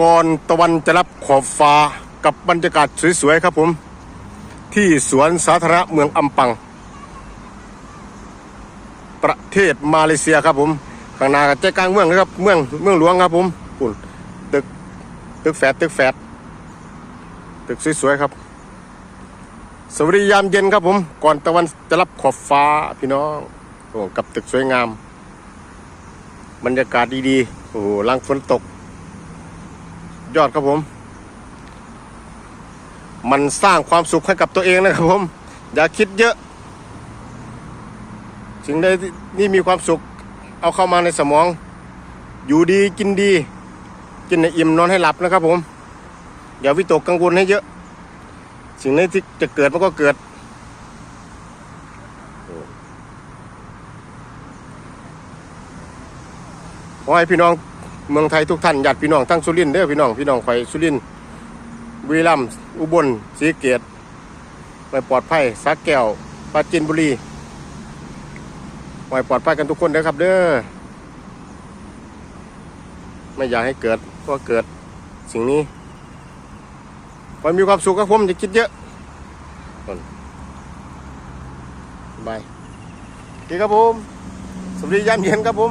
ก่อนตะวันจะรับขอบฟ้ากับบรรยากาศสวยๆครับผม ที่สวนสาธารณะเมืองอัมปัง ประเทศมาเลเซียครับผมข้างหน้ากับใจกลางเมืองนะครับเมืองเมืองหลวงครับผมปุ่นตึกตึกแฝดตึกแฝดตึกสวยๆครับ สวัสดียามเย็นครับผม ก่อนตะวันจะรับขอบฟ้าพี่น้องโอ้กับตึกสวยงาม บรรยากาศดีๆโอ้หลังฝนตก ยอดครับผม มันสร้างความสุขให้กับตัวเองนะครับผม อย่าคิดเยอะสิ่งใดนี่มีความสุข เอาเข้ามาในสมอง อยู่ดีกินดี กินให้อิ่มนอนให้หลับนะครับผม อย่าวิตกกังวลให้เยอะ สิ่งใดที่จะเกิดมันก็เกิดขอให้พี่น้อง เมืองไทยทุกท่านญาติพี่น้องทั้งสุรินทร์เด้อพี่น้องพี่น้องไปสุรินทร์บุรีรัมย์อุบลศรีเกษไปปลอดภัยสักแก้วปราจินบุรีไวปลอดภัยกันทุกคนเด้อครับ เด้อไม่อยากให้เกิดก็เกิดสิ่งนี้ขอมีความสุขครับผมอย่าคิดเยอะบายดีครับผมสวัสดียามเย็นครับผม